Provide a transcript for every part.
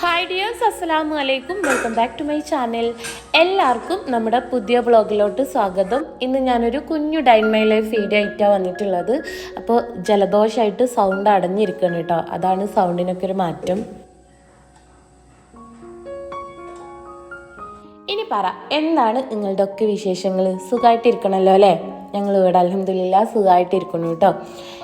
Hi dears അസ്സലാമു അലൈക്കും welcome back to my channel എല്ലാവർക്കും നമ്മുടെ പുതിയ ബ്ലോഗിലോട്ട് സ്വാഗതം. ഇന്ന് ഞാനൊരു കുഞ്ഞു ഡൈൻ മൈ ലൈഫ് വീഡിയോ ആയിട്ടാണ് വന്നിട്ടുള്ളത്. അപ്പോൾ ജലദോഷമായിട്ട് സൗണ്ട് അടഞ്ഞിരിക്കണം കേട്ടോ. അതാണ് സൗണ്ടിനൊക്കെ ഒരു മാറ്റം. ഇനി പറ എന്താണ് നിങ്ങളുടെ ഒക്കെ വിശേഷങ്ങൾ സുഖമായിട്ടിരിക്കണമല്ലോ അല്ലേ? ഞങ്ങൾ ഇവിടെ അലഹമില്ല സുഖമായിട്ടിരിക്കുന്നു കേട്ടോ.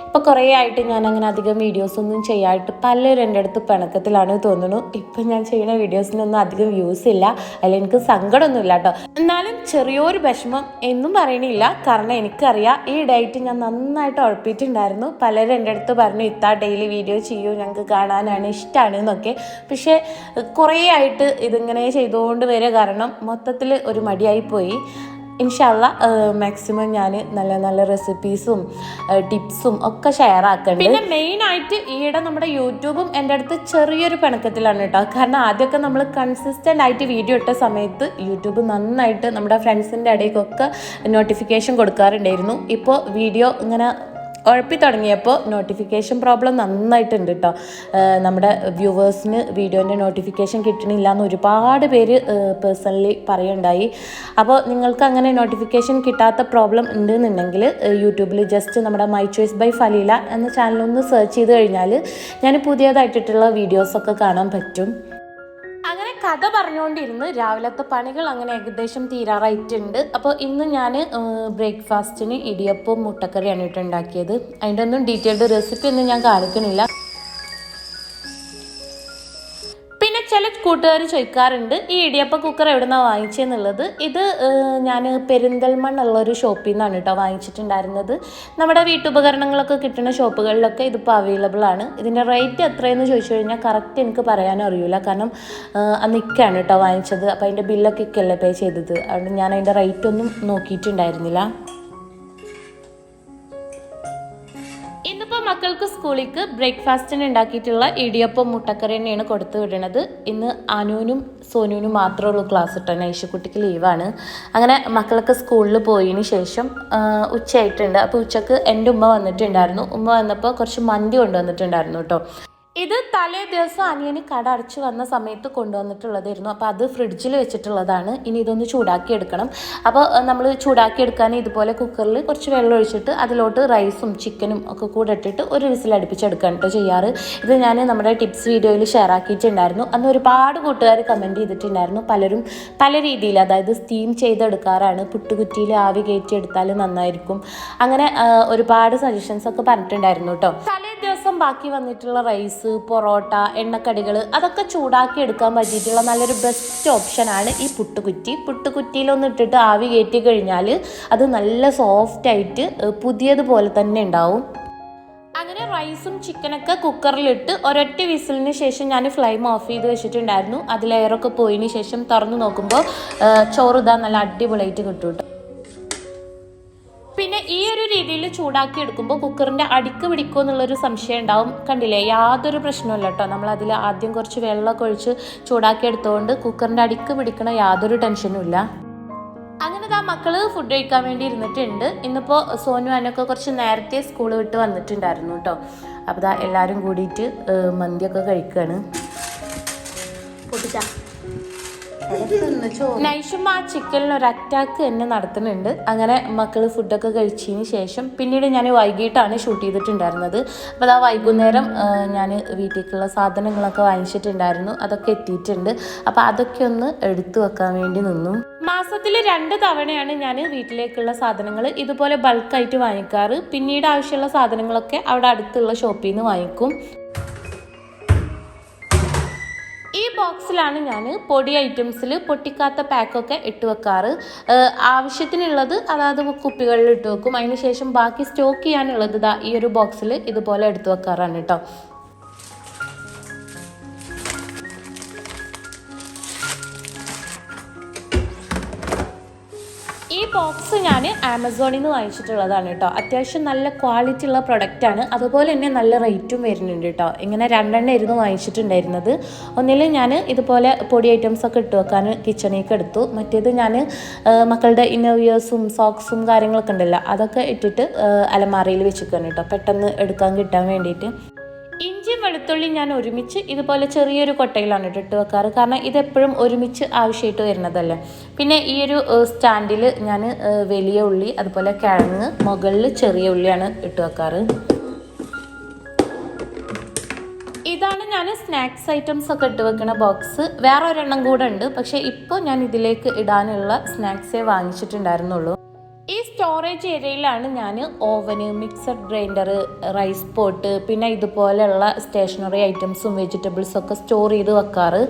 ഇപ്പോൾ കുറേ ആയിട്ട് ഞാൻ അങ്ങനെ അധികം വീഡിയോസ് ഒന്നും ചെയ്യായിട്ട് പലരും എന്റെ അടുത്ത് പിണക്കത്തിലാണ് തോന്നുന്നു. ഇപ്പം ഞാൻ ചെയ്യുന്ന വീഡിയോസിനൊന്നും അധികം വ്യൂസ് ഇല്ല. അതിൽ എനിക്ക് സങ്കടമൊന്നുമില്ല കേട്ടോ. എന്നാലും ചെറിയൊരു വിഷമം എന്നും പറയണില്ല. കാരണം എനിക്കറിയാം ഈ ഡേറ്റ് ഞാൻ നന്നായിട്ട് ഉഴപ്പിയിട്ടുണ്ടായിരുന്നു. പലരും എന്റെ അടുത്ത് പറഞ്ഞു ഇത്താ ഡെയിലി വീഡിയോ ചെയ്യൂ ഞങ്ങൾക്ക് കാണാനാണ് ഇഷ്ടമാണ് എന്നൊക്കെ. പക്ഷേ കുറേ ആയിട്ട് ഇതിങ്ങനെ ചെയ്തുകൊണ്ട് വരിക കാരണം മൊത്തത്തിൽ ഒരു മടിയായി പോയി. ഇൻഷാല്ല മാക്സിമം ഞാൻ നല്ല നല്ല റെസിപ്പീസും ടിപ്സും ഒക്കെ ഷെയർ ആക്കുന്നുണ്ട് പിന്നെ മെയിൻ ആയിട്ട് ഈയിടെ നമ്മുടെ യൂട്യൂബും എന്റെ അടുത്ത് ചെറിയൊരു പിണക്കത്തിലാണ് കേട്ടോ. കാരണം ആദ്യമൊക്കെ നമ്മൾ കൺസിസ്റ്റന്റ് ആയിട്ട് വീഡിയോ ഇട്ട സമയത്ത് യൂട്യൂബ് നന്നായിട്ട് നമ്മുടെ ഫ്രണ്ട്സിന്റെ ഇടയ്ക്കൊക്കെ നോട്ടിഫിക്കേഷൻ കൊടുക്കാറുണ്ടായിരുന്നു. ഇപ്പോൾ വീഡിയോ ഇങ്ങനെ ഉഴപ്പി തുടങ്ങിയപ്പോൾ നോട്ടിഫിക്കേഷൻ പ്രോബ്ലം നന്നായിട്ടുണ്ട് കേട്ടോ നമ്മുടെ വ്യൂവേഴ്സിന് വീഡിയോന്റെ നോട്ടിഫിക്കേഷൻ കിട്ടണില്ല എന്ന് ഒരുപാട് പേര് പേഴ്സണലി പറയുണ്ടായി. അപ്പോൾ നിങ്ങൾക്ക് അങ്ങനെ നോട്ടിഫിക്കേഷൻ കിട്ടാത്ത പ്രോബ്ലം ഉണ്ടെന്നുണ്ടെങ്കിൽ യൂട്യൂബിൽ ജസ്റ്റ് നമ്മുടെ മൈ ചോയ്സ് ബൈ ഫലീല എന്ന ചാനലൊന്ന് സെർച്ച് ചെയ്ത് കഴിഞ്ഞാൽ ഞാൻ പുതിയതായിട്ടുള്ള വീഡിയോസൊക്കെ കാണാൻ പറ്റും. കഥ പറഞ്ഞുകൊണ്ടിരുന്ന് രാവിലത്തെ പണികൾ അങ്ങനെ ഏകദേശം തീരാറായിട്ടുണ്ട്. അപ്പോൾ ഇന്ന് ഞാൻ ബ്രേക്ക്ഫാസ്റ്റിന് ഇടിയപ്പവും മുട്ടക്കറിയാണ് ഇട്ടുണ്ടാക്കിയത്. അതിന്റെ ഒന്നും ഡീറ്റെയിൽഡ് റെസിപ്പി ഒന്നും ഞാൻ കാണിക്കണില്ല കൂട്ടുകാർ ചോദിക്കാറുണ്ട് ഈ ഇടിയപ്പ കുക്കർ എവിടെ നിന്നാണ് വാങ്ങിച്ചതെന്നുള്ളത് ഇത് ഞാൻ പെരിന്തൽമണ്ണ ഉള്ള ഒരു ഷോപ്പിൽ നിന്നാണ് കേട്ടോ വാങ്ങിച്ചിട്ടുണ്ടായിരുന്നത്. നമ്മുടെ വീട്ടുപകരണങ്ങളൊക്കെ കിട്ടുന്ന ഷോപ്പുകളിലൊക്കെ ഇതിപ്പോൾ അവൈലബിൾ ആണ്. ഇതിന്റെ റേറ്റ് എത്രയെന്ന് ചോദിച്ചു കഴിഞ്ഞാൽ കറക്റ്റ് എനിക്ക് പറയാനും അറിയില്ല കാരണം അന്നിക്കാണ് കേട്ടോ വാങ്ങിച്ചത്. അപ്പോൾ അതിന്റെ ബില്ലൊക്കെ ഇക്കല്ലേ പേ ചെയ്തത്. അതുകൊണ്ട് ഞാൻ അതിന്റെ റേറ്റ് ഒന്നും നോക്കിയിട്ടുണ്ടായിരുന്നില്ല. മക്കൾക്ക് സ്കൂളിലേക്ക് ബ്രേക്ക്ഫാസ്റ്റിന് ഉണ്ടാക്കിയിട്ടുള്ള ഇടിയപ്പം മുട്ടക്കറി തന്നെയാണ് കൊടുത്തു വിടണത് ഇന്ന് അനുവിനും സോനുവിനും മാത്രമേ ഉള്ളൂ ക്ലാസ് കിട്ടാൻ ഐഷക്കുട്ടിക്ക് ലീവാണ്. അങ്ങനെ മക്കളൊക്കെ സ്കൂളിൽ പോയതിന് ശേഷം ഉച്ചയായിട്ടുണ്ട്. അപ്പോൾ ഉച്ചയ്ക്ക് എന്റെ ഉമ്മ വന്നിട്ടുണ്ടായിരുന്നു. ഉമ്മ വന്നപ്പോൾ കുറച്ച് മന്തി കൊണ്ടുവന്നിട്ടുണ്ടായിരുന്നു കേട്ടോ. ഇത് തലേ ദിവസം അനിയന് കട അടച്ചു വന്ന സമയത്ത് കൊണ്ടുവന്നിട്ടുള്ളതായിരുന്നു. അപ്പോൾ അത് ഫ്രിഡ്ജിൽ വെച്ചിട്ടുള്ളതാണ്. ഇനി ഇതൊന്ന് ചൂടാക്കി എടുക്കണം അപ്പോൾ നമ്മൾ ചൂടാക്കി എടുക്കാൻ ഇതുപോലെ കുക്കറിൽ കുറച്ച് വെള്ളം ഒഴിച്ചിട്ട് അതിലോട്ട് റൈസും ചിക്കനും ഒക്കെ കൂടെ ഇട്ടിട്ട് ഒരു വിസിൽ അടുപ്പിച്ചെടുക്കാൻ കേട്ടോ ചെയ്യാറ്. ഇത് ഞാൻ നമ്മുടെ ടിപ്സ് വീഡിയോയിൽ ഷെയർ ആക്കിയിട്ടുണ്ടായിരുന്നു. അന്ന് ഒരുപാട് കൂട്ടുകാർ കമന്റ് ചെയ്തിട്ടുണ്ടായിരുന്നു. പലരും പല രീതിയിൽ അതായത് സ്റ്റീം ചെയ്തെടുക്കാറാണ്. പുട്ടുകുറ്റിയിൽ ആവി കയറ്റി എടുത്താൽ നന്നായിരിക്കും. അങ്ങനെ ഒരുപാട് സജഷൻസ് ഒക്കെ പറഞ്ഞിട്ടുണ്ടായിരുന്നു കേട്ടോ ദിവസം ബാക്കി വന്നിട്ടുള്ള റൈസ് പൊറോട്ട എണ്ണക്കടികൾ അതൊക്കെ ചൂടാക്കി എടുക്കാൻ പറ്റിയിട്ടുള്ള നല്ലൊരു ബെസ്റ്റ് ഓപ്ഷനാണ് ഈ പുട്ടുകുറ്റി. പുട്ടുകുറ്റിയിലൊന്ന് ഇട്ടിട്ട് ആവി കയറ്റി കഴിഞ്ഞാൽ അത് നല്ല സോഫ്റ്റായിട്ട് പുതിയതുപോലെ തന്നെ ഉണ്ടാവും. അങ്ങനെ റൈസും ചിക്കനൊക്കെ കുക്കറിലിട്ട് ഒരൊറ്റ വിസിലിന് ശേഷം ഞാൻ ഫ്ലെയിം ഓഫ് ചെയ്ത് വെച്ചിട്ടുണ്ടായിരുന്നു. അതിൽ എയറൊക്കെ പോയതിന് ശേഷം തുറന്നു നോക്കുമ്പോൾ ചോറ് ഇതാ നല്ല അടിപൊളിയായിട്ട് കിട്ടും ചൂടാക്കി എടുക്കുമ്പോൾ കുക്കറിന്റെ അടിക്ക് പിടിക്കുമോ എന്നുള്ളൊരു സംശയം ഉണ്ടാവും. കണ്ടില്ലേ? യാതൊരു പ്രശ്നമില്ല കേട്ടോ നമ്മൾ അതിൽ ആദ്യം കുറച്ച് വെള്ളമൊക്കെ ഒഴിച്ച് ചൂടാക്കി എടുത്തുകൊണ്ട് കുക്കറിന്റെ അടിക്ക് പിടിക്കണ യാതൊരു ടെൻഷനും ഇല്ല. അങ്ങനെ ആ മക്കൾ ഫുഡ് കഴിക്കാൻ വേണ്ടി ഇരുന്നിട്ടുണ്ട്. ഇന്നിപ്പോൾ സോനു അനൊക്കെ കുറച്ച് നേരത്തെ സ്കൂൾ വിട്ട് വന്നിട്ടുണ്ടായിരുന്നു കേട്ടോ അപ്പോൾ ദാ എല്ലാവരും കൂടിയിട്ട് മന്തിയൊക്കെ കഴിക്കുകയാണ് പൊട്ടിച്ചാ. നൈഷും ആ ചിക്കനിലൊരു അറ്റാക്ക് തന്നെ നടത്തുന്നുണ്ട്. അങ്ങനെ മക്കൾ ഫുഡൊക്കെ കഴിച്ചതിന് ശേഷം പിന്നീട് ഞാൻ വൈകിട്ടാണ് ഷൂട്ട് ചെയ്തിട്ടുണ്ടായിരുന്നത്. അപ്പോൾ അതാ വൈകുന്നേരം ഞാൻ വീട്ടിലേക്കുള്ള സാധനങ്ങളൊക്കെ വാങ്ങിച്ചിട്ടുണ്ടായിരുന്നു. അതൊക്കെ എത്തിയിട്ടുണ്ട്. അപ്പോൾ അതൊക്കെ ഒന്ന് എടുത്തു വെക്കാൻ വേണ്ടി നിന്നു. മാസത്തിൽ രണ്ട് തവണയാണ് ഞാൻ വീട്ടിലേക്കുള്ള സാധനങ്ങൾ ഇതുപോലെ ബൾക്കായിട്ട് വാങ്ങിക്കാറ്. പിന്നീട് ആവശ്യമുള്ള സാധനങ്ങളൊക്കെ അവിടെ അടുത്തുള്ള ഷോപ്പിൽ നിന്ന് വാങ്ങിക്കും. ബോക്സിലാണ് ഞാൻ പൊടി ഐറ്റംസിൽ പൊട്ടിക്കാത്ത പാക്കൊക്കെ ഇട്ട് വെക്കാറ്. ആവശ്യത്തിനുള്ളത് അതായത് കുപ്പികളിൽ ഇട്ട് വെക്കും. അതിന് ശേഷം ബാക്കി സ്റ്റോക്ക് ചെയ്യാനുള്ളത് ഈ ഒരു ബോക്സിൽ ഇതുപോലെ എടുത്തു വെക്കാറാണ് കേട്ടോ ബോക്സ് ഞാൻ ആമസോണിൽ നിന്ന് വാങ്ങിച്ചിട്ടുള്ളതാണ് കേട്ടോ. അത്യാവശ്യം നല്ല ക്വാളിറ്റി ഉള്ള പ്രൊഡക്റ്റ് ആണ്. അതുപോലെ തന്നെ നല്ല റേറ്റും വരുന്നുണ്ട് കേട്ടോ. ഇങ്ങനെ രണ്ടെണ്ണം ഇരുന്ന് വാങ്ങിച്ചിട്ടുണ്ടായിരുന്നത്. ഒന്നിൽ ഞാൻ ഇതുപോലെ പൊടി ഐറ്റംസ് ഒക്കെ ഇട്ട് വെക്കാൻ കിച്ചണിലേക്ക് എടുത്തു. മറ്റേത് ഞാൻ മക്കളുടെ ഇന്നർവിയേഴ്സും സോക്സും കാര്യങ്ങളൊക്കെ ഉണ്ടല്ലോ അതൊക്കെ ഇട്ടിട്ട് അലമാറയിൽ വെച്ചിരിക്കുകയാണ് കേട്ടോ. പെട്ടെന്ന് എടുക്കാൻ കിട്ടാൻ വേണ്ടിയിട്ട്. വെളുത്തുള്ളിയും ഞാൻ ഒരുമിച്ച് ഇതുപോലെ ചെറിയൊരു കൊട്ടയിലാണ് ഇട്ടിട്ട് ഇട്ട് വെക്കാറ്. കാരണം ഇതെപ്പോഴും ഒരുമിച്ച് ആവശ്യമായിട്ട് വരുന്നതല്ലേ. പിന്നെ ഈ ഒരു സ്റ്റാൻഡിൽ ഞാൻ വലിയ ഉള്ളി അതുപോലെ കിഴങ്ങ് മുകളിൽ ചെറിയ ഉള്ളിയാണ് ഇട്ട് വെക്കാറ്. ഇതാണ് ഞാൻ സ്നാക്സ് ഐറ്റംസ് ഒക്കെ ഇട്ട് വെക്കുന്ന ബോക്സ്. വേറെ ഒരെണ്ണം കൂടെ ഉണ്ട്. പക്ഷേ ഇപ്പോൾ ഞാൻ ഇതിലേക്ക് ഇടാനുള്ള സ്നാക്സേ വാങ്ങിച്ചിട്ടുണ്ടായിരുന്നുള്ളൂ. സ്റ്റോറേജ് ഏരിയയിലാണ് ഞാൻ oven mixer grinder rice pot പിന്നെ ഇതുപോലെയുള്ള സ്റ്റേഷനറി ഐറ്റംസും വെജിറ്റബിൾസും ഒക്കെ സ്റ്റോർ ചെയ്ത് വെക്കാറ്.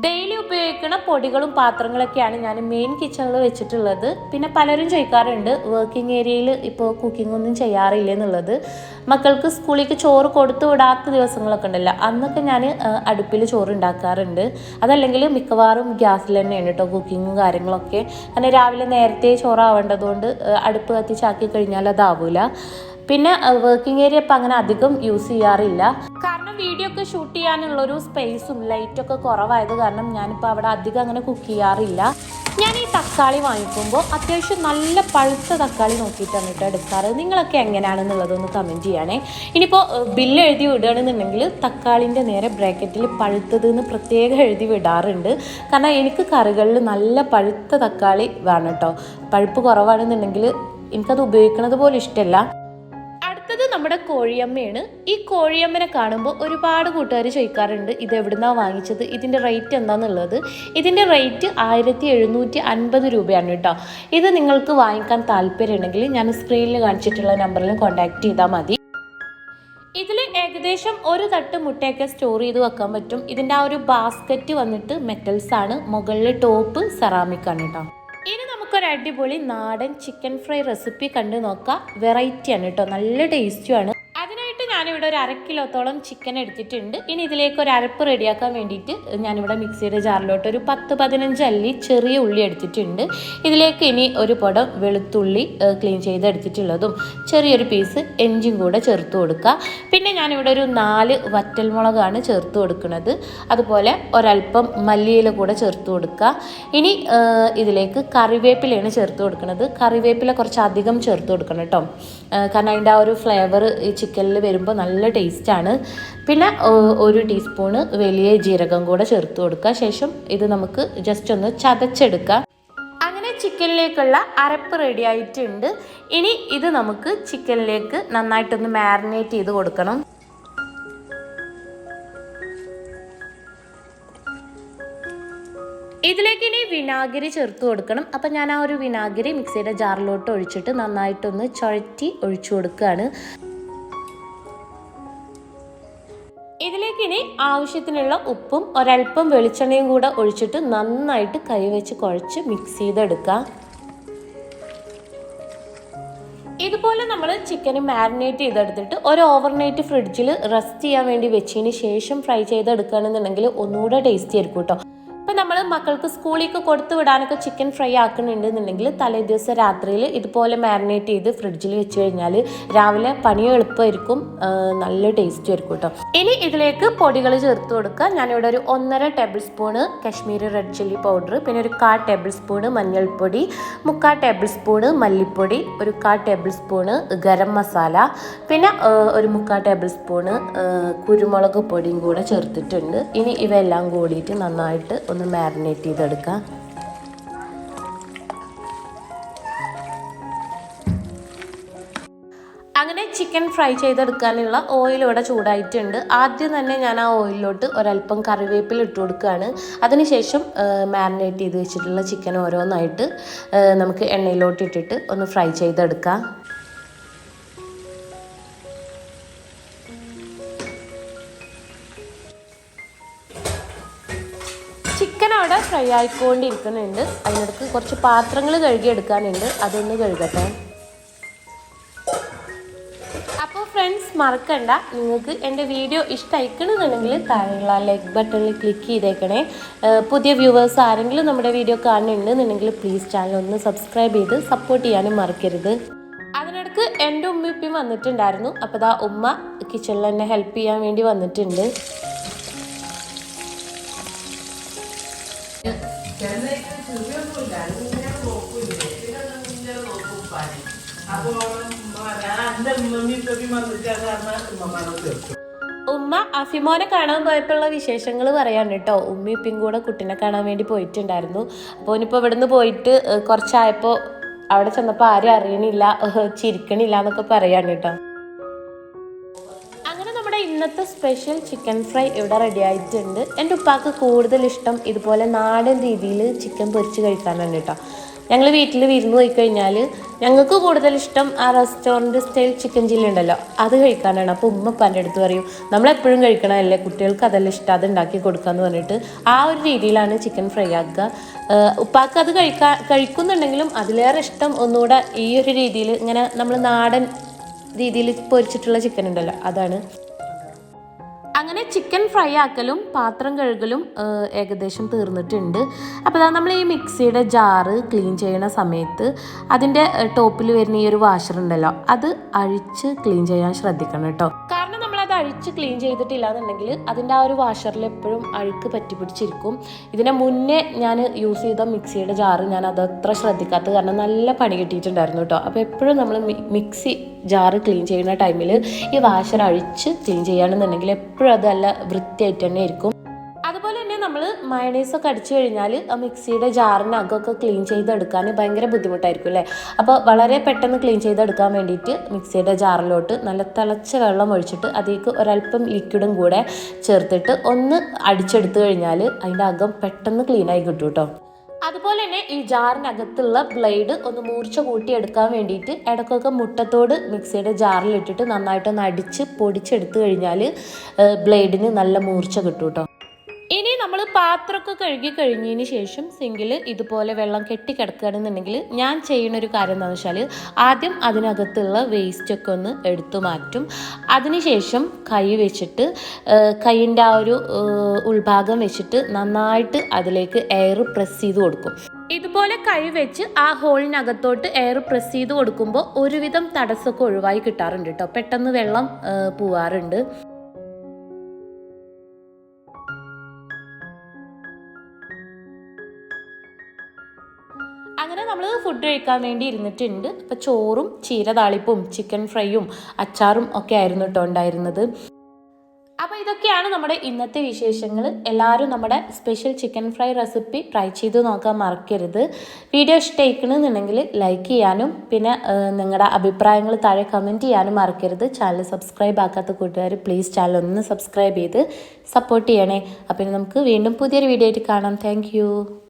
ഡെയിലി ഉപയോഗിക്കുന്ന പൊടികളും പാത്രങ്ങളൊക്കെയാണ് ഞാൻ മെയിൻ കിച്ചണിൽ വെച്ചിട്ടുള്ളത്. പിന്നെ പലരും ചോദിക്കാറുണ്ട് വർക്കിംഗ് ഏരിയയിൽ ഇപ്പോൾ കുക്കിംഗ് ഒന്നും ചെയ്യാറില്ല എന്നുള്ളത്. മക്കൾക്ക് സ്കൂളിലേക്ക് ചോറ് കൊടുത്തു വിടാത്ത ദിവസങ്ങളൊക്കെ ഉണ്ടല്ലോ അന്നൊക്കെ ഞാൻ അടുപ്പിൽ ചോറ് ഉണ്ടാക്കാറുണ്ട്. അതല്ലെങ്കിൽ മിക്കവാറും ഗ്യാസിൽ തന്നെയാണ് കേട്ടോ കുക്കിങ്ങും കാര്യങ്ങളൊക്കെ. അങ്ങനെ രാവിലെ നേരത്തെ ചോറാവേണ്ടതുകൊണ്ട് അടുപ്പ് കത്തിച്ചാക്കി കഴിഞ്ഞാൽ അതാവൂല. പിന്നെ വർക്കിംഗ് ഏരിയ ഇപ്പം അങ്ങനെ അധികം യൂസ് ചെയ്യാറില്ല. വീഡിയോ ഒക്കെ ഷൂട്ട് ചെയ്യാനുള്ള ഒരു സ്പേസും ലൈറ്റൊക്കെ കുറവായത് കാരണം ഞാനിപ്പോൾ അവിടെ അധികം അങ്ങനെ കുക്ക് ചെയ്യാറില്ല. ഞാൻ ഈ തക്കാളി വാങ്ങിക്കുമ്പോൾ അത്യാവശ്യം നല്ല പഴുത്ത തക്കാളി നോക്കിയിട്ടാണ് കേട്ടോ എടുക്കാറ്. നിങ്ങളൊക്കെ എങ്ങനെയാണെന്നുള്ളതൊന്ന് കമന്റ് ചെയ്യണേ. ഇനിയിപ്പോൾ ബില്ല് എഴുതി വിടുകയാണെന്നുണ്ടെങ്കിൽ തക്കാളിന്റെ നേരെ ബ്രാക്കറ്റിൽ പഴുത്തത് എന്ന് പ്രത്യേകം എഴുതി വിടാറുണ്ട്. കാരണം എനിക്ക് കറികളിൽ നല്ല പഴുത്ത തക്കാളി വേണം കേട്ടോ. പഴുപ്പ് കുറവാണെന്നുണ്ടെങ്കിൽ എനിക്കത് ഉപയോഗിക്കുന്നത് പോലും ഇഷ്ടമല്ല നമ്മുടെ കോഴിയമ്മയാണ്. ഈ കോഴിയമ്മനെ കാണുമ്പോൾ ഒരുപാട് കൂട്ടുകാർ ചോദിക്കാറുണ്ട് ഇത് എവിടുന്നാണ് വാങ്ങിച്ചത്? ഇതിന്റെ റേറ്റ് എന്താണെന്നുള്ളത് ഇതിന്റെ റേറ്റ് ആയിരത്തി എഴുന്നൂറ്റി അൻപത് രൂപയാണ് കേട്ടോ. ഇത് നിങ്ങൾക്ക് വാങ്ങിക്കാൻ താല്പര്യമുണ്ടെങ്കിൽ ഞാൻ സ്ക്രീനിൽ കാണിച്ചിട്ടുള്ള നമ്പറിൽ കോൺടാക്റ്റ് ചെയ്താൽ മതി. ഇതിൽ ഏകദേശം ഒരു തട്ട് മുട്ടയൊക്കെ സ്റ്റോർ ചെയ്ത് വെക്കാൻ പറ്റും. ഇതിന്റെ ആ ഒരു ബാസ്ക്കറ്റ് വന്നിട്ട് മെറ്റൽസ് ആണ്. മുകളിൽ ടോപ്പ് സെറാമിക് ആണ് കേട്ടോ. നമുക്കൊരു അടിപൊളി നാടൻ ചിക്കൻ ഫ്രൈ റെസിപ്പി കണ്ടു നോക്കാം. വെറൈറ്റിയാണ് കേട്ടോ. നല്ല ടേസ്റ്റുമാണ് ഞാനിവിടെ ഒരു അര കിലോത്തോളം ചിക്കൻ എടുത്തിട്ടുണ്ട്. ഇനി ഇതിലേക്ക് ഒരു അരപ്പ് റെഡിയാക്കാൻ വേണ്ടിയിട്ട് ഞാനിവിടെ മിക്സിയുടെ ജാറിലോട്ട് ഒരു പത്ത് പതിനഞ്ച് അല്ലി ചെറിയ ഉള്ളി എടുത്തിട്ടുണ്ട്. ഇതിലേക്ക് ഇനി ഒരു പുടം വെളുത്തുള്ളി ക്ലീൻ ചെയ്ത് എടുത്തിട്ടുള്ളതും ചെറിയൊരു പീസ് എഞ്ചും കൂടെ ചേർത്ത് കൊടുക്കുക പിന്നെ ഞാനിവിടെ ഒരു നാല് വറ്റൽമുളകാണ് ചേർത്ത് കൊടുക്കുന്നത്. അതുപോലെ ഒരൽപ്പം മല്ലിയില കൂടെ ചേർത്ത് കൊടുക്കുക. ഇനി ഇതിലേക്ക് കറിവേപ്പിലയാണ് ചേർത്ത് കൊടുക്കുന്നത്. കറിവേപ്പില കുറച്ച് അധികം ചേർത്ത് കൊടുക്കണം കേട്ടോ. കാരണം അതിന്റെ ആ ഒരു ഫ്ലേവർ ഈ ചിക്കനിൽ വരുമ്പോൾ നല്ല ടേസ്റ്റാണ്. പിന്നെ ഒരു ടീസ്പൂണ് വലിയ ജീരകം കൂടെ ചേർത്ത് കൊടുക്കുക. ശേഷം ഇത് നമുക്ക് ജസ്റ്റ് ഒന്ന് ചതച്ചെടുക്കാം. അങ്ങനെ ചിക്കനിലേക്കുള്ള അരപ്പ് റെഡി ആയിട്ടുണ്ട്. ഇനി ഇത് നമുക്ക് ചിക്കനിലേക്ക് നന്നായിട്ടൊന്ന് മാരിനേറ്റ് ചെയ്ത് കൊടുക്കണം. ഇതിലേക്ക് ഇനി വിനാഗിരി ചേർത്ത് കൊടുക്കണം. അപ്പം ഞാൻ ആ ഒരു വിനാഗിരി മിക്സിയുടെ ജാറിലോട്ട് ഒഴിച്ചിട്ട് നന്നായിട്ടൊന്ന് ചുഴറ്റി ഒഴിച്ചു കൊടുക്കുകയാണ്. ഇതിലേക്ക് ഇനി ആവശ്യത്തിനുള്ള ഉപ്പും ഒരൽപ്പം വെളിച്ചെണ്ണയും കൂടെ ഒഴിച്ചിട്ട് നന്നായിട്ട് കൈ വെച്ച് കുഴച്ച് മിക്സ് ചെയ്തെടുക്കാം. ഇതുപോലെ നമ്മൾ ചിക്കൻ മാരിനേറ്റ് ചെയ്തെടുത്തിട്ട് ഒരു ഓവർനൈറ്റ് ഫ്രിഡ്ജിൽ റെസ്റ്റ് ചെയ്യാൻ വേണ്ടി വെച്ചതിന് ശേഷം ഫ്രൈ ചെയ്തെടുക്കുകയാണെന്നുണ്ടെങ്കിൽ ഒന്നുകൂടെ ടേസ്റ്റി ആയിരിക്കും കേട്ടോ ഇപ്പം നമ്മൾ മക്കൾക്ക് സ്കൂളിലേക്ക് കൊടുത്തു വിടാനൊക്കെ ചിക്കൻ ഫ്രൈ ആക്കുന്നുണ്ടെന്നുണ്ടെങ്കിൽ തലേ ദിവസം രാത്രിയിൽ ഇതുപോലെ മാരിനേറ്റ് ചെയ്ത് ഫ്രിഡ്ജിൽ വെച്ച് കഴിഞ്ഞാൽ രാവിലെ പണിയും എളുപ്പമായിരിക്കും നല്ല ടേസ്റ്റ് ആയിരിക്കും കേട്ടോ ഇനി ഇതിലേക്ക് പൊടികൾ ചേർത്ത് കൊടുക്കുക. ഞാനിവിടെ ഒരു ഒന്നര table spoon Kashmiri red chilli powder പിന്നെ ഒരു കാ ടേബിൾ സ്പൂണ് മഞ്ഞൾപ്പൊടി മുക്കാൽ ടേബിൾ സ്പൂണ് മല്ലിപ്പൊടി ഒരു കാ ടേബിൾ സ്പൂണ് ഗരം മസാല പിന്നെ ഒരു മുക്കാൽ ടേബിൾ സ്പൂണ് കുരുമുളക് പൊടിയും കൂടെ ചേർത്തിട്ടുണ്ട്. ഇനി ഇവയെല്ലാം കൂടിയിട്ട് നന്നായിട്ട് ഒന്ന് മാരിനേറ്റ് ചെയ്തെടുക്കാം. അങ്ങനെ ചിക്കൻ ഫ്രൈ ചെയ്തെടുക്കാനുള്ള ഓയിൽ ഇവിടെ ചൂടായിട്ടുണ്ട്. ആദ്യം തന്നെ ഞാൻ ആ ഓയിലിലോട്ട് ഒരല്പം കറിവേപ്പില ഇട്ട് കൊടുക്കുകയാണ്. അതിനുശേഷം മാരിനേറ്റ് ചെയ്ത് വെച്ചിട്ടുള്ള ചിക്കൻ ഓരോന്നായിട്ട് നമുക്ക് എണ്ണയിലോട്ട് ഇട്ടിട്ട് ഒന്ന് ഫ്രൈ ചെയ്തെടുക്കാം. അവിടെ ഫ്രൈ ആയിക്കൊണ്ടിരിക്കുന്നുണ്ട്. അതിനിടക്ക് കുറച്ച് പാത്രങ്ങൾ കഴുകിയെടുക്കാനുണ്ട്. അതൊന്ന് കഴുകട്ടെ. അപ്പോൾ ഫ്രണ്ട്സ് മറക്കണ്ട. നിങ്ങൾക്ക് എന്റെ വീഡിയോ ഇഷ്ടമായിക്കണമെന്നുണ്ടെങ്കിൽ താഴെയുള്ള ലൈക്ക് ബട്ടണിൽ ക്ലിക്ക് ചെയ്തേക്കണേ. പുതിയ വ്യൂവേഴ്സ് ആരെങ്കിലും നമ്മുടെ വീഡിയോ കാണുന്നുണ്ടെന്നുണ്ടെങ്കിൽ പ്ലീസ് ചാനൽ ഒന്ന് സബ്സ്ക്രൈബ് ചെയ്ത് സപ്പോർട്ട് ചെയ്യാനും മറക്കരുത്. അതിനിടക്ക് എന്റെ ഉമ്മ ഇപ്പം വന്നിട്ടുണ്ടായിരുന്നു. അപ്പോൾ ആ ഉമ്മ കിച്ചണിൽ എന്നെ ഹെൽപ്പ് ചെയ്യാൻ വേണ്ടി വന്നിട്ടുണ്ട്. ഉമ്മ അഫിമോനെ കാണാൻ പോയപ്പോഴുള്ള വിശേഷങ്ങൾ പറയാൻ കേട്ടോ. ഉമ്മയും ഇപ്പം കൂടെ കുട്ടീനെ കാണാൻ വേണ്ടി പോയിട്ടുണ്ടായിരുന്നു. അപ്പോൾ ഇനിയിപ്പോൾ ഇവിടുന്ന് പോയിട്ട് കുറച്ചായപ്പോൾ അവിടെ ചെന്നപ്പോൾ ആരും അറിയണില്ല ചിരിക്കണില്ല എന്നൊക്കെ പറയാൻ കേട്ടോ. അങ്ങനെ നമ്മുടെ ഇന്നത്തെ സ്പെഷ്യൽ ചിക്കൻ ഫ്രൈ ഇവിടെ റെഡി ആയിട്ടുണ്ട്. എന്റെ ഉപ്പാക്ക് കൂടുതൽ ഇഷ്ടം ഇതുപോലെ നാടൻ രീതിയിൽ ചിക്കൻ പൊരിച്ച് കഴിക്കാനാണ് കേട്ടോ. ഞങ്ങൾ വീട്ടിൽ വിരുന്ന് പോയി കഴിഞ്ഞാൽ ഞങ്ങൾക്ക് കൂടുതൽ ഇഷ്ടം ആ റെസ്റ്റോറന്റ് സ്റ്റൈൽ ചിക്കൻ ചില്ലി ഉണ്ടല്ലോ. അത് കഴിക്കാനാണ്. അപ്പോൾ ഉമ്മ പന്റെ അടുത്ത് പറയും നമ്മളെപ്പോഴും കഴിക്കണമല്ലേ കുട്ടികൾക്ക് അതെല്ലാം ഇഷ്ടം? അത് ഉണ്ടാക്കി കൊടുക്കാന്ന് പറഞ്ഞിട്ട്. ആ ഒരു രീതിയിലാണ് ചിക്കൻ ഫ്രൈ ആക്കുക. ഉപ്പാക്ക് അത് കഴിക്കാൻ കഴിക്കുന്നുണ്ടെങ്കിലും അതിലേറെ ഇഷ്ടം ഒന്നുകൂടെ ഈ ഒരു രീതിയിൽ ഇങ്ങനെ നമ്മൾ നാടൻ രീതിയിൽ പൊരിച്ചിട്ടുള്ള ചിക്കൻ ഉണ്ടല്ലോ അതാണ് അങ്ങനെ ചിക്കൻ ഫ്രൈ ആക്കലും പാത്രം കഴുകലും ഏകദേശം തീർന്നിട്ടുണ്ട്. അപ്പോൾ അതാ നമ്മൾ ഈ മിക്സിയുടെ ജാറ് ക്ലീൻ ചെയ്യണ സമയത്ത് അതിന്റെ ടോപ്പിൽ വരുന്ന ഈ ഒരു വാഷർ ഉണ്ടല്ലോ അത് അഴിച്ച് ക്ലീൻ ചെയ്യാൻ ശ്രദ്ധിക്കണം കേട്ടോ. കാരണം നമ്മൾ അഴിച്ച് ക്ലീൻ ചെയ്തിട്ടില്ല എന്നുണ്ടെങ്കിൽ അതിന്റെ ആ ഒരു വാഷറിൽ എപ്പോഴും അഴുക്ക് പറ്റി പിടിച്ചിരിക്കും. ഇതിനെ മുന്നേ ഞാൻ യൂസ് ചെയ്ത മിക്സിയുടെ ജാറ് ഞാൻ അത് അത്ര ശ്രദ്ധിക്കാത്ത കാരണം നല്ല പണി കിട്ടിയിട്ടുണ്ടായിരുന്നു കേട്ടോ അപ്പോൾ എപ്പോഴും നമ്മൾ മിക്സി ജാറ് ക്ലീൻ ചെയ്യുന്ന ടൈമിൽ ഈ വാഷർ അഴിച്ച് ക്ലീൻ ചെയ്യുകയാണെന്നുണ്ടെങ്കിൽ എപ്പോഴും അത് നല്ല വൃത്തിയായിട്ട് തന്നെ ഇരിക്കും. നമ്മൾ മയണൈസ് ഒക്കെ അടിച്ചു കഴിഞ്ഞാൽ മിക്സിയുടെ ജാറിന് അകമൊക്കെ ക്ലീൻ ചെയ്തെടുക്കാൻ ഭയങ്കര ബുദ്ധിമുട്ടായിരിക്കും അല്ലേ? അപ്പോൾ വളരെ പെട്ടെന്ന് ക്ലീൻ ചെയ്തെടുക്കാൻ വേണ്ടിയിട്ട് മിക്സിയുടെ ജാറിലോട്ട് നല്ല തിളച്ച വെള്ളം ഒഴിച്ചിട്ട് അതിലേക്ക് ഒരല്പം ലിക്വിഡും കൂടെ ചേർത്തിട്ട് ഒന്ന് അടിച്ചെടുത്തു കഴിഞ്ഞാൽ അതിന്റെ അകം പെട്ടെന്ന് ക്ലീനായി കിട്ടും കേട്ടോ. അതുപോലെ തന്നെ ഈ ജാറിനകത്തുള്ള ബ്ലേഡ് ഒന്ന് മൂർച്ച കൂട്ടിയെടുക്കാൻ വേണ്ടിയിട്ട് ഇടയ്ക്കൊക്കെ മുട്ടത്തോട് മിക്സിയുടെ ജാറിലിട്ടിട്ട് നന്നായിട്ടൊന്ന് അടിച്ച് പൊടിച്ചെടുത്തു കഴിഞ്ഞാൽ ബ്ലേഡിന് നല്ല മൂർച്ച കിട്ടും കേട്ടോ. നമ്മൾ പാത്രമൊക്കെ കഴുകി കഴിഞ്ഞതിന് ശേഷം സിങ്കിൽ ഇതുപോലെ വെള്ളം കെട്ടിക്കിടക്കുകയാണെന്നുണ്ടെങ്കിൽ ഞാൻ ചെയ്യുന്ന ഒരു കാര്യം എന്താണെന്ന് വെച്ചാൽ ആദ്യം അതിനകത്തുള്ള വേസ്റ്റൊക്കെ ഒന്ന് എടുത്തു മാറ്റും. അതിനുശേഷം കൈ വെച്ചിട്ട് കൈയിന്റെ ആ ഒരു ഉൾഭാഗം വെച്ചിട്ട് നന്നായിട്ട് അതിലേക്ക് എയർ പ്രസ് ചെയ്ത് കൊടുക്കും. ഇതുപോലെ കൈ വെച്ച് ആ ഹോളിനകത്തോട്ട് എയർ പ്രസ് ചെയ്ത് കൊടുക്കുമ്പോൾ ഒരുവിധം തടസ്സമൊക്കെ ഒഴിവായി കിട്ടാറുണ്ട് കേട്ടോ പെട്ടെന്ന് വെള്ളം പോവാറുണ്ട്. ഫുഡ് കഴിക്കാൻ വേണ്ടി ഇരുന്നിട്ടുണ്ട്. അപ്പോൾ ചോറും ചീര താളിപ്പും ചിക്കൻ ഫ്രൈയും അച്ചാറും ഒക്കെ ആയിരുന്നു കേട്ടോ ഉണ്ടായിരുന്നത്. അപ്പോൾ ഇതൊക്കെയാണ് നമ്മുടെ ഇന്നത്തെ വിശേഷങ്ങൾ എല്ലാവരും നമ്മുടെ special chicken fry recipe try ചെയ്ത് നോക്കാൻ മറക്കരുത്. വീഡിയോ ഇഷ്ടമായിക്കണമെന്നുണ്ടെങ്കിൽ ലൈക്ക് ചെയ്യാനും പിന്നെ നിങ്ങളുടെ അഭിപ്രായങ്ങൾ താഴെ കമന്റ് ചെയ്യാനും മറക്കരുത്. ചാനൽ സബ്സ്ക്രൈബ് ആക്കാത്ത കൂട്ടുകാർ പ്ലീസ് ചാനൽ ഒന്ന് സബ്സ്ക്രൈബ് ചെയ്ത് സപ്പോർട്ട് ചെയ്യണേ. അപ്പം നമുക്ക് വീണ്ടും പുതിയൊരു വീഡിയോ ആയിട്ട് കാണാം. താങ്ക്